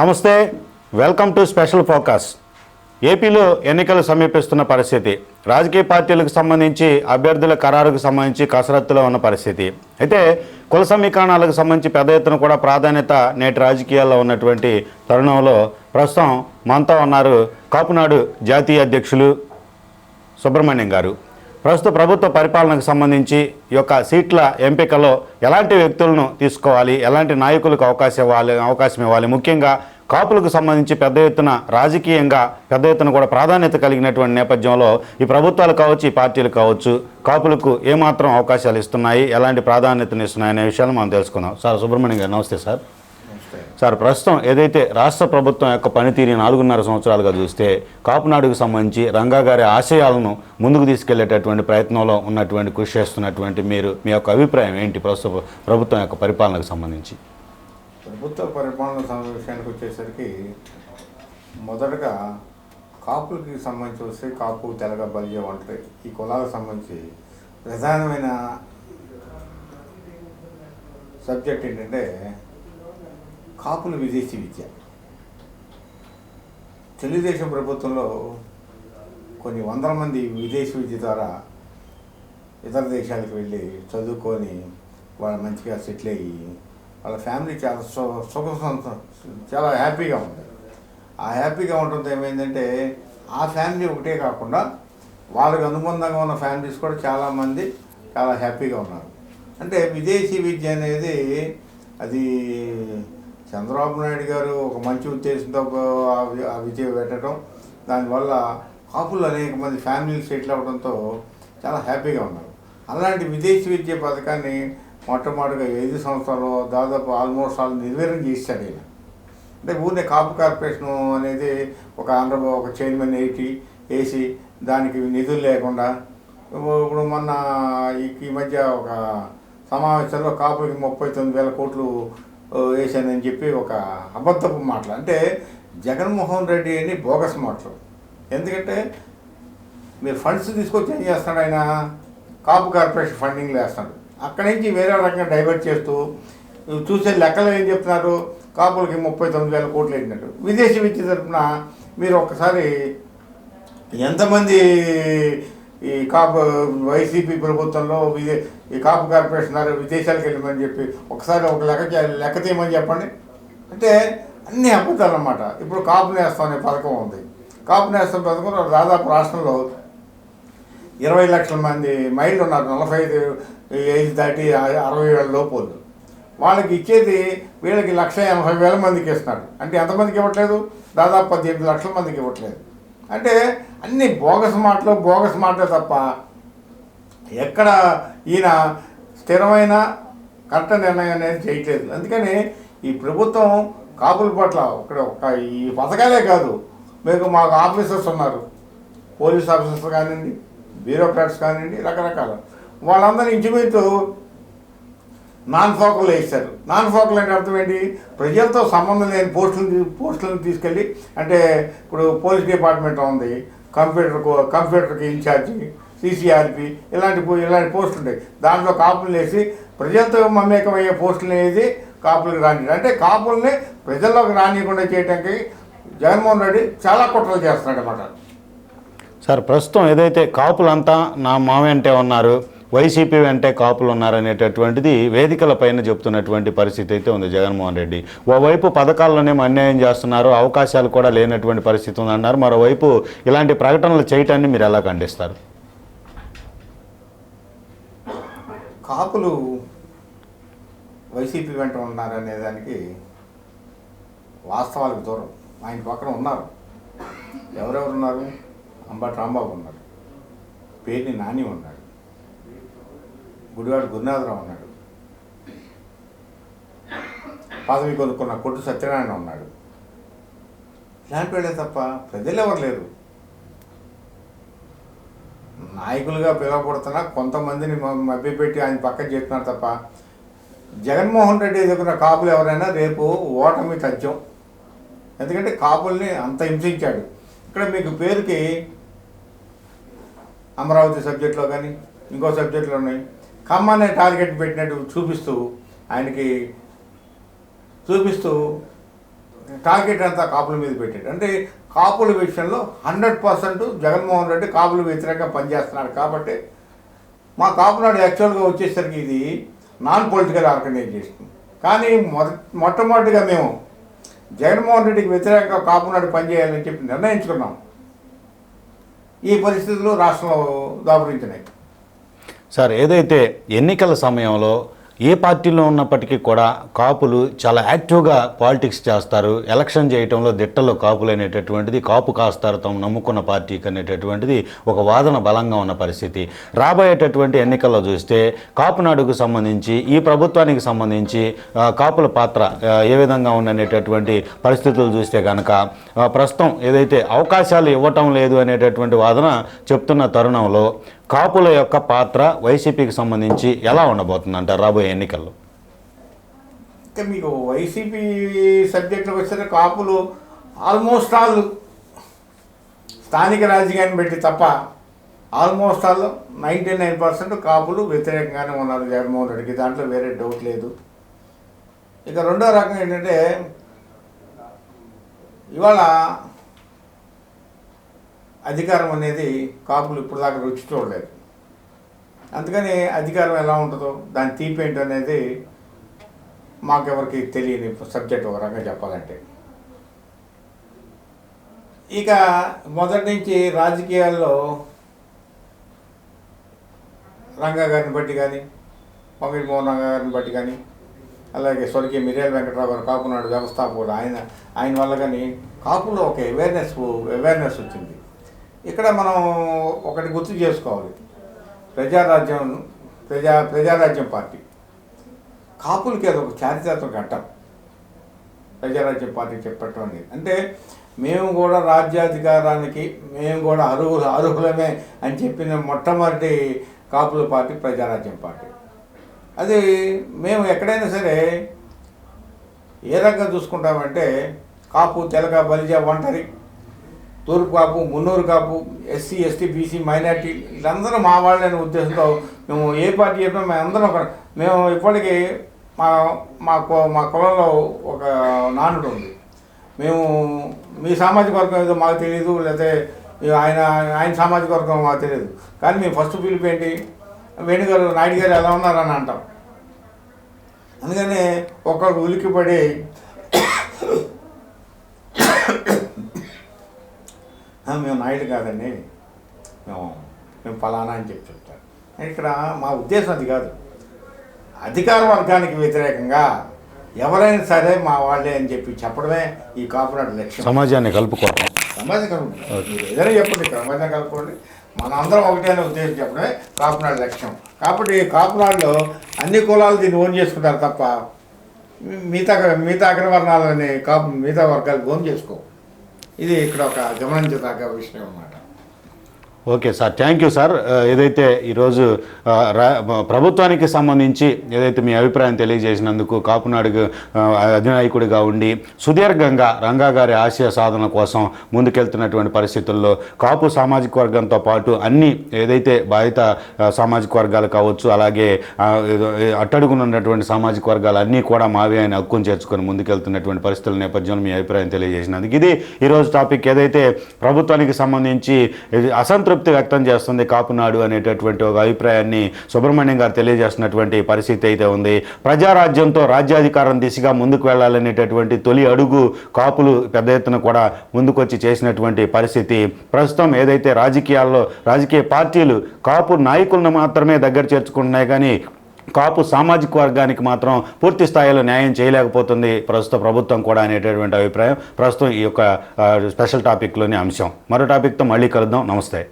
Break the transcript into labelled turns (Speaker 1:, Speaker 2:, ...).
Speaker 1: నమస్తే welcome to special focus. ఏపీలో ఎన్నికలు సమీపిస్తున్న పరిస్థితి రాజకీయ పార్టీలకు సంబంధించి అభ్యర్థుల ఖరారుకు సంబంధించి కసరత్తులో ఉన్న పరిస్థితి. అయితే కుల సమీకరణాలకు సంబంధించి పెద్ద ఎత్తున కూడా ప్రాధాన్యత నేటి రాజకీయాల్లో ఉన్నటువంటి తరుణంలో ప్రస్తుతం మనతో ఉన్నారు కాపునాడు జాతీయ అధ్యక్షులు సుబ్రహ్మణ్యం గారు. ప్రస్తుత ప్రభుత్వ పరిపాలనకు సంబంధించి ఈ యొక్క సీట్ల ఎంపికలో ఎలాంటి వ్యక్తులను తీసుకోవాలి ఎలాంటి నాయకులకు అవకాశం ఇవ్వాలి అవకాశం ఇవ్వాలి? ముఖ్యంగా కాపులకు సంబంధించి పెద్ద ఎత్తున రాజకీయంగా పెద్ద ఎత్తున కూడా ప్రాధాన్యత కలిగినటువంటి నేపథ్యంలో ఈ ప్రభుత్వాలు కావచ్చు ఈ పార్టీలు కావచ్చు కాపులకు ఏమాత్రం అవకాశాలు ఇస్తున్నాయి ఎలాంటి ప్రాధాన్యతను ఇస్తున్నాయి అనే విషయాలు మనం తెలుసుకుందాం. సార్ సుబ్రహ్మణ్యం గారు నమస్తే సార్. సార్ ప్రస్తుతం ఏదైతే రాష్ట్ర ప్రభుత్వం యొక్క పనితీరు నాలుగున్నర సంవత్సరాలుగా చూస్తే కాపునాడుకు సంబంధించి రంగా గారి ఆశయాలను ముందుకు తీసుకెళ్ళేటటువంటి ప్రయత్నంలో ఉన్నటువంటి కృషి చేస్తున్నటువంటి మీరు మీ యొక్క అభిప్రాయం ఏంటి ప్రస్తుత ప్రభుత్వం యొక్క పరిపాలనకు సంబంధించి?
Speaker 2: ప్రభుత్వ పరిపాలన విషయానికి వచ్చేసరికి మొదటగా కాపులకి సంబంధించి వస్తే కాపు తెలగ బలిజ ఒంటరి ఈ కులాలకు సంబంధించి ప్రధానమైన సబ్జెక్ట్ ఏంటంటే కాపుల విదేశీ విద్య. తెలుగుదేశం ప్రభుత్వంలో కొన్ని వందల మంది విదేశీ విద్య ద్వారా ఇతర దేశాలకు వెళ్ళి చదువుకొని వాళ్ళు మంచిగా సెటిల్ అయ్యి వాళ్ళ ఫ్యామిలీ చాలా సుఖ చాలా హ్యాపీగా ఉంది. ఆ హ్యాపీగా ఉండడంతో ఏమైందంటే ఆ ఫ్యామిలీ ఒకటే కాకుండా వాళ్ళకి అనుబంధంగా ఉన్న ఫ్యామిలీస్ కూడా చాలామంది చాలా హ్యాపీగా ఉన్నారు. అంటే విదేశీ విద్య అనేది అది చంద్రబాబు నాయుడు గారు ఒక మంచి ఉద్దేశంతో ఆ విజయం పెట్టడం దానివల్ల కాపులు అనేక మంది ఫ్యామిలీలు సెటిల్ అవ్వడంతో చాలా హ్యాపీగా ఉన్నారు. అలాంటి విదేశీ విద్య పథకాన్ని మొట్టమొదటిగా ఐదు సంవత్సరాలు దాదాపు ఆల్మోస్ట్ ఆల్ నిర్వీర్యం చేశాడు ఈయన. అంటే ఊరినే కాపు కార్పొరేషన్ అనేది ఒక ఆంధ్ర ఒక చైర్మన్ వేసి వేసి దానికి నిధులు లేకుండా ఇప్పుడు మొన్న ఈ- మధ్య ఒక సమావేశంలో కాపులకి ముప్పై తొమ్మిది వేల కోట్లు వేశానని చెప్పి ఒక అబద్ధపు మాటలు. అంటే జగన్మోహన్ రెడ్డి అని బోగస్ మాటలు. ఎందుకంటే మీరు ఫండ్స్ తీసుకొచ్చి ఏం చేస్తాడు ఆయన? కాపు కార్పొరేషన్ ఫండింగ్లు వేస్తాడు అక్కడి నుంచి వేరే రకంగా డైవర్ట్ చేస్తూ చూసే లెక్కలు ఏం చెప్తున్నారు? కాపులకి ముప్పై తొమ్మిది వేల కోట్లు వేసినట్టు. విదేశీ విద్య తరఫున మీరు ఒక్కసారి ఎంతమంది ఈ కాపు వైసీపీ ప్రభుత్వంలో విదే ఈ కాపు కార్పొరేషన్ ద్వారా విదేశాలకు వెళ్ళమని చెప్పి ఒకసారి ఒక లెక్క లెక్క తీయమని చెప్పండి? అంటే అన్ని అబద్ధాలు అన్నమాట ఇప్పుడు కాపు నేస్తం అనే పథకం ఉంది. కాపు నేస్తం పథకం దాదాపు రాష్ట్రంలో ఇరవై లక్షల మంది మహిళలు ఉన్నారు నలభై ఐదు ఏజ్ దాటి అరవై వేల లోపులు వాళ్ళకి ఇచ్చేది వీళ్ళకి లక్ష ఎనభై వేల మందికి ఇస్తున్నారు. అంటే ఎంతమందికి ఇవ్వట్లేదు? దాదాపు పద్దెనిమిది లక్షల మందికి ఇవ్వట్లేదు. అంటే అన్ని బోగస్ మాటలు బోగస్ మాటలే తప్ప ఎక్కడ ఈయన స్థిరమైన కరెక్ట్ నిర్ణయం అనేది చేయట్లేదు. అందుకని ఈ ప్రభుత్వం కాపుల పట్ల ఇక్కడ ఒక ఈ పథకాలే కాదు మీకు మాకు ఆఫీసర్స్ ఉన్నారు పోలీస్ ఆఫీసర్స్ కానివ్వండి బ్యూరోక్రాట్స్ కానివ్వండి రకరకాల. వాళ్ళందరూ ఇంచుమించు నాన్ ఫోకల్ వేస్తారు నాన్ ఫోకల్ అంటే అర్థం ఏంటి? ప్రజలతో సంబంధం లేని పోస్టులను పోస్టులను తీసుకెళ్ళి అంటే ఇప్పుడు పోలీస్ డిపార్ట్మెంట్ ఉంది కంప్యూటర్ కంప్యూటర్కి ఇన్ఛార్జి సిసిఆర్పి ఇలాంటి ఇలాంటి పోస్టులు ఉంటాయి దాంట్లో కాపులు వేసి ప్రజలతో మమేకమయ్యే పోస్టులు అనేది కాపులకు రాని అంటే కాపుల్ని ప్రజల్లోకి రానియకుండా చేయడానికి జగన్మోహన్ రెడ్డి చాలా కుట్రలు చేస్తున్నాడు అన్నమాట
Speaker 1: సార్ ప్రస్తుతం ఏదైతే కాపులంతా నా మామ అంటే ఉన్నారు వైసీపీ వెంటే కాపులు ఉన్నారనేటటువంటిది వేదికల పైన చెప్తున్నటువంటి పరిస్థితి అయితే ఉంది జగన్మోహన్ రెడ్డి. ఓవైపు పథకాల్లోనేమో అన్యాయం చేస్తున్నారు అవకాశాలు కూడా లేనటువంటి పరిస్థితి ఉందన్నారు. మరోవైపు ఇలాంటి ప్రకటనలు చేయటాన్ని మీరు ఎలా ఖండిస్తారు?
Speaker 2: కాపులు వైసీపీ వెంట ఉన్నారనే దానికి వాస్తవాలకు దూరం. ఆయన పక్కన ఉన్నారు. ఎవరెవరు ఉన్నారు అంబటి రాంబాబు ఉన్నారు. పేరుని నాని ఉన్నారు. గుడివాడు గురునాథరావు ఉన్నాడు. పదవి కొనుక్కున్న కొట్టు సత్యనారాయణ ఉన్నాడు. ఇలాంటి వాళ్ళే తప్ప ప్రజలు ఎవరు లేరు. నాయకులుగా పిలవబడుతున్నా కొంతమందిని మ- మభ్యపెట్టి ఆయన పక్కన చేస్తున్నారు తప్ప జగన్మోహన్ రెడ్డి ఎదుర్కొన్న కాపులు ఎవరైనా రేపు ఓటమి తథ్యం. ఎందుకంటే కాపుల్ని అంత హింసించాడు. ఇక్కడ మీకు పేరుకి అమరావతి సబ్జెక్ట్లో కానీ ఇంకో సబ్జెక్టులు ఉన్నాయి. ఖమ్మాన్ని టార్గెట్ పెట్టినట్టు చూపిస్తూ ఆయనకి చూపిస్తూ టార్గెట్ అంతా కాపుల మీద పెట్టాడు. అంటే కాపుల విషయంలో హండ్రెడ్ పర్సెంట్ జగన్మోహన్ రెడ్డి కాపుల వ్యతిరేకంగా పనిచేస్తున్నాడు కాబట్టి మా కాపునాడు యాక్చువల్గా వచ్చేసరికి ఇది నాన్ పొలిటికల్ ఆర్గనైజేషన్. కానీ మొట్టమొదటిగా మేము జగన్మోహన్ రెడ్డికి వ్యతిరేకంగా కాపునాడు పనిచేయాలని చెప్పి నిర్ణయించుకున్నాం. ఈ పరిస్థితులు రాష్ట్రంలో దాపురించినాయి.
Speaker 1: సార్ ఏదైతే ఎన్నికల సమయంలో ఏ పార్టీలో ఉన్నప్పటికీ కూడా కాపులు చాలా యాక్టివ్గా పాలిటిక్స్ చేస్తారు ఎలక్షన్ చేయటంలో దిట్టలో కాపులు అనేటటువంటిది కాపు కాస్తారు తాము నమ్ముకున్న పార్టీకి అనేటటువంటిది ఒక వాదన బలంగా ఉన్న పరిస్థితి. రాబోయేటటువంటి ఎన్నికల్లో చూస్తే కాపునాడుకు సంబంధించి ఈ ప్రభుత్వానికి సంబంధించి కాపుల పాత్ర ఏ విధంగా ఉందనేటటువంటి పరిస్థితులు చూస్తే కనుక ప్రస్తుతం ఏదైతే అవకాశాలు ఇవ్వటం లేదు అనేటటువంటి వాదన చెప్తున్న తరుణంలో కాపుల యొక్క పాత్ర వైసీపీకి సంబంధించి ఎలా ఉండబోతుంది అంటారు రాబోయే ఎన్నికల్లో?
Speaker 2: ఇంకా మీకు వైసీపీ సబ్జెక్టులకు వచ్చేసరికి కాపులు ఆల్మోస్ట్ ఆల్ స్థానిక రాజకీయాన్ని పెట్టి తప్ప almost all ninety nine percent కాపులు వ్యతిరేకంగానే ఉన్నారు జగన్మోహన్ రెడ్డికి. దాంట్లో వేరే డౌట్ లేదు. ఇక రెండో రకం ఏంటంటే ఇవాళ అధికారం అనేది కాపులు ఇప్పుడు దాకా రుచి చూడలేదు. అందుకని అధికారం ఎలా ఉంటుందో దాని తీపి ఏంటో అనేది మాకెవరికి తెలియని సబ్జెక్ట్ ఒక రకంగా చెప్పాలంటే. ఇక మొదటి నుంచి రాజకీయాల్లో రంగా గారిని బట్టి కానీ పంగిడి మోహన్ రంగా గారిని బట్టి కానీ అలాగే స్వర్గీయ మిర్యాల వెంకట్రావు గారు కాపునాడు వ్యవస్థాపకుడు ఆయన ఆయన వల్ల కానీ కాపులో ఒక అవేర్నెస్ అవేర్నెస్ వచ్చింది. ఇక్కడ మనం ఒకటి గుర్తు చేసుకోవాలి. ప్రజారాజ్యం ప్రజా ప్రజారాజ్యం పార్టీ. కాపులకి అది ఒక చారిత్రాత్మక ఘట్టం. ప్రజారాజ్యం పార్టీ చెప్పటం అనేది. అంటే మేము కూడా రాజ్యాధికారానికి మేము కూడా అర్హులు అర్హులమే అని చెప్పిన మొట్టమొదటి కాపుల పార్టీ ప్రజారాజ్యం పార్టీ. అది మేము ఎక్కడైనా సరే ఏ రకంగా చూసుకుంటామంటే కాపు తెలక బలిజ ఒంటరి తూర్పు Kapu Munnuru Kapu SC ST BC minority వీళ్ళందరూ మా వాళ్ళని ఉద్దేశంతో మేము ఏ పార్టీ చెప్పినా మేము అందరం ఒక మేము ఇప్పటికీ మా మా మా కులంలో ఒక నానుడు ఉంది. మేము మీ సామాజిక వర్గం ఏదో మాకు తెలియదు లేకపోతే ఆయన ఆయన సామాజిక వర్గం మాకు తెలియదు కానీ మేము ఫస్ట్ పిలుపు ఏంటి? వేణుగారు నాయుడు గారు ఎలా ఉన్నారని అంటాం. అందుకని ఒక్కొక్క ఉలిక్కిపడి మేము నాయుడు కాదండి. మేము మేము ఫలానా అని చెప్పి చెప్తారు. ఇక్కడ మా ఉద్దేశం అది కాదు. అధికార వర్గానికి వ్యతిరేకంగా ఎవరైనా సరే మా వాళ్ళే అని చెప్పి చెప్పడమే ఈ కాపునాడు లక్ష్యం.
Speaker 1: సమాజాన్ని కలుపుకోవటం
Speaker 2: సమాజం కలుపుకోండి ఏదైనా చెప్పండి సమాజం కలుపుకోండి. మన అందరం ఒకటే అనే ఉద్దేశం చెప్పడమే కాపునాడు లక్ష్యం. కాబట్టి కాపునాడులో అన్ని కులాలు దీన్ని ఓన్ చేసుకుంటారు తప్ప మిగతా మిగతా అగ్రవర్ణాలని కాపు మిగతా వర్గాలు ఓన్ చేసుకో ఇది ఇక్కడ ఒక గమనించదగ్గ విషయం అన్నమాట.
Speaker 1: Okay sir thank you sir. ఏదైతే ఈరోజు రా- ప్రభుత్వానికి సంబంధించి ఏదైతే మీ అభిప్రాయం తెలియజేసినందుకు కాపునాడు అధినాయకుడిగా ఉండి సుదీర్ఘంగా రంగా గారి ఆశయ సాధన కోసం ముందుకెళ్తున్నటువంటి పరిస్థితుల్లో కాపు సామాజిక వర్గంతో పాటు అన్ని ఏదైతే బాధిత సామాజిక వర్గాలు కావచ్చు అలాగే అట్టడుగునున్నటువంటి సామాజిక వర్గాలు అన్నీ కూడా మావి ఆయన హక్కును చేర్చుకొని ముందుకెళ్తున్నటువంటి పరిస్థితుల నేపథ్యంలో మీ అభిప్రాయం తెలియజేసినందుకు. ఇది ఈరోజు టాపిక్. ఏదైతే ప్రభుత్వానికి సంబంధించి అసంతృప్తి సంతృప్తి వ్యక్తం చేస్తుంది కాపునాడు అనేటటువంటి ఒక అభిప్రాయాన్ని సుబ్రహ్మణ్యం గారు తెలియజేస్తున్నటువంటి పరిస్థితి అయితే ఉంది. ప్రజారాజ్యంతో రాజ్యాధికారం దిశగా ముందుకు వెళ్ళాలనేటటువంటి తొలి అడుగు కాపులు పెద్ద ఎత్తున కూడా ముందుకొచ్చి చేసినటువంటి పరిస్థితి. ప్రస్తుతం ఏదైతే రాజకీయాల్లో రాజకీయ పార్టీలు కాపు నాయకులను మాత్రమే దగ్గర చేర్చుకుంటున్నాయి కానీ కాపు సామాజిక వర్గానికి మాత్రం పూర్తి స్థాయిలో న్యాయం చేయలేకపోతుంది ప్రస్తుత ప్రభుత్వం కూడా అనేటటువంటి అభిప్రాయం. ప్రస్తుతం ఈ యొక్క స్పెషల్ టాపిక్లోని అంశం. మరో టాపిక్తో మళ్ళీ కలుద్దాం. నమస్తే.